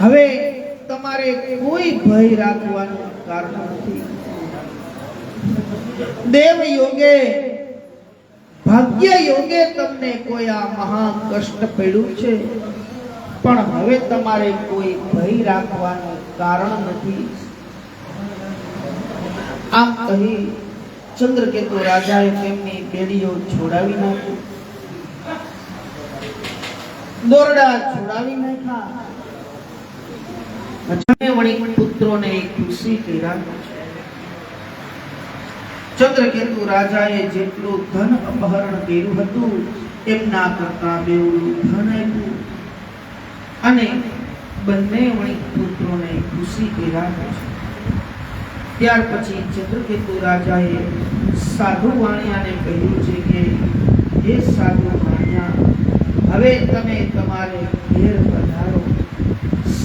હવે તમારે કોઈ ભય રાખવાનું કારણ નથી. દેવ યોગે, ભાગ્ય યોગે તમને કોઈ આ મહા કષ્ટ પડ્યું છે? પણ હવે તમારે કોઈ ભય રાખવાનું કારણ નથી. આમ કહી ચંદ્રકેતુ રાજાએ તેમની બેડીઓ છોડાવી નાખી. દોરડા છોડાવી નાખ્યા. વળી પુત્રોને ખુશી કર્યા. ચંદ્રકેતુ રાજાએ જેટલું ધન અપહરણ કર્યું હતું, એમના કરતા બેવડું ધન આપ્યું. અને બંને વણિક પુત્રોને ખુશી કર્યા. ત્યાર પછી ચંદ્રકેતુ રાજાએ સાધુ વાણિયાને કહ્યું છે કે, હે સાધુ વાણિયા, હવે તમે તમારે ઘેર પધારો.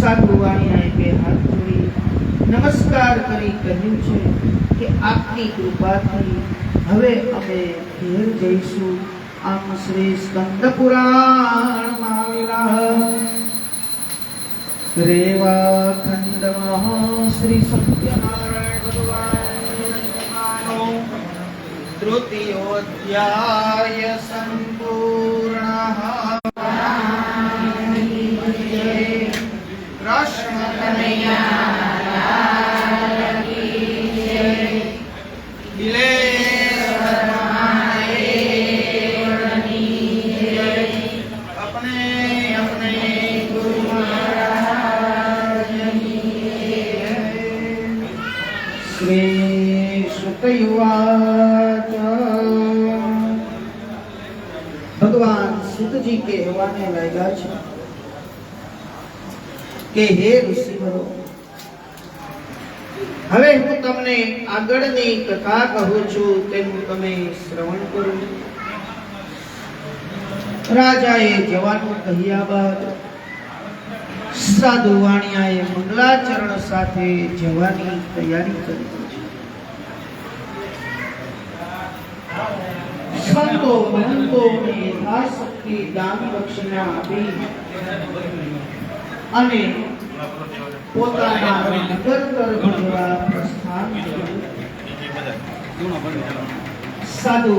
સાધુ વાણિયાએ બે હાથ જોડી નમસ્કાર કરી કહ્યું છે કે આપની કૃપાથી હવે અમે ઘેર જઈશું. આમ શ્રી સ્કંદ પુરાણમાં રેવા ખંડમાં. શ્રી સત્યનારાયણ ભગવાનનો તૃતીયોધ્યાય સંપૂર્ણ. ભગવાન સુતજી કહેવાને લાગ્યા છે કે હે ઋષિવરો, હવે હું તમને આગળની કથા કહું છું તેનું તમે શ્રવણ કરો. રાજાએ જવાનું કહ્યા બાદ સાધુ વાણિયાએ મંગલાચરણ સાથે જવાની તૈયારી કરી. છે સંતો મહંતોને યથાશક્તિ દાન દક્ષિણા આપી અને પોતાના નગર તરફ જવા પ્રસ્થાન સાધુ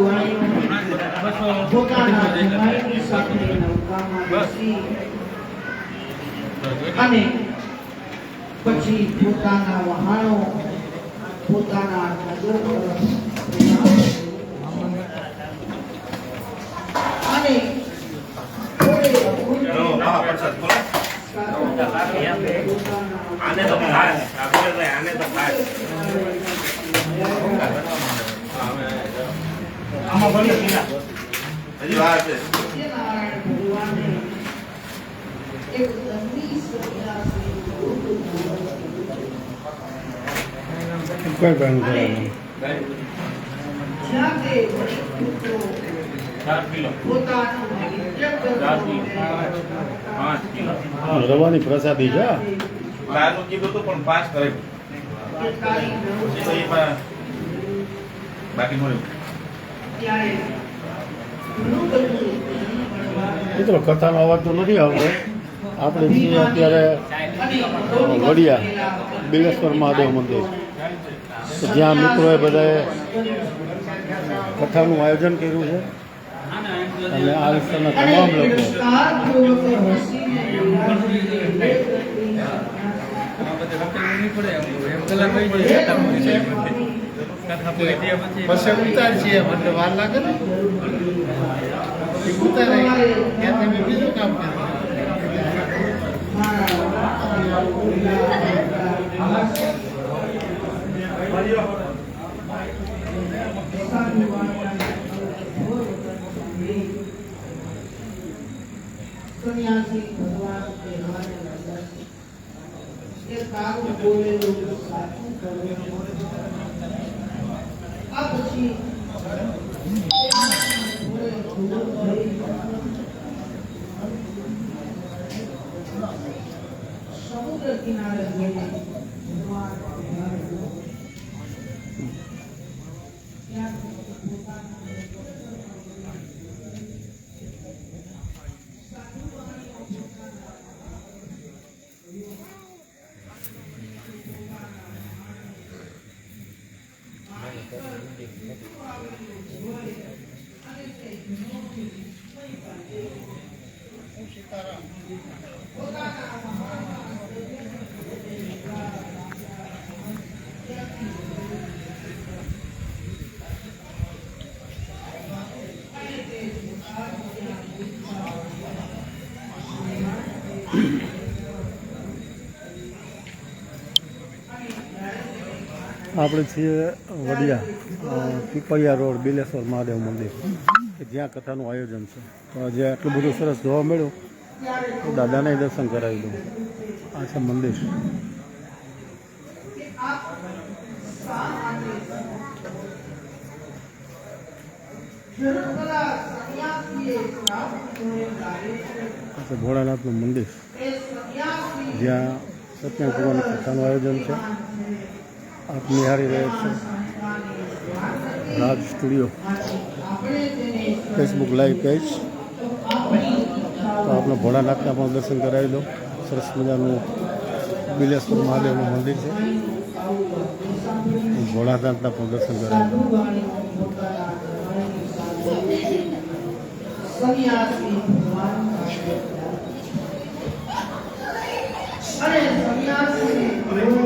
પોતાના જમાઈની સાથે નૌકામાં બેસી અને પછી પોતાના વહાણો પોતાના નગર તરફ અને થોડે આને તો ખાસ. આને તો ખાસ. આમાં હજી વાર છે. કોઈ પણ અને રવાની પ્રસાદી છે લાલનું કીધું હતું પણ પાંચ કરે. બાકી મિત્રો કથાનો અવાજ તો નથી આવતો. આપણે છીએ અત્યારે વડિયા બિલેશ્વર મહાદેવ મંદિર. જ્યાં મિત્રોએ બધાએ કથાનું આયોજન કર્યું છે અને આ વિસ્તારના તમામ લોકો. હસીને પછી ઉતારશે વાર લાગે ને. ઉતારે ત્યાં તમે બીજું કામ કરો सन्यासी भगवान के हमारे अंदर ये काम बोले लोग साधु करो अब जी समुद्र किनारे हुए भगवान क्या સીતારામ આપણે છીએ વડિયા પીપળિયા રોડ, બિલેશ્વર મહાદેવ મંદિર, કે જ્યાં કથાનું આયોજન છે. તો આજે આટલું બધું સરસ જોવા મળ્યું. તો દાદાને દર્શન કરાવી દઉં. આ છે મંદિર. આ ભોળાનાથનું મંદિર, જ્યાં સત્યનારાયણ ભગવાનની કથાનું આયોજન છે. આપ નિહાળી રહ્યા છો. Raj studio. Facebook live page તો આપણે ભોળાનાથના પણ દર્શન કરાવી લો સરસ મજાનું બિલેશ્વર મહાદેવનું મંદિર છે. ભોળાનાથના પણ દર્શન કરાવી લો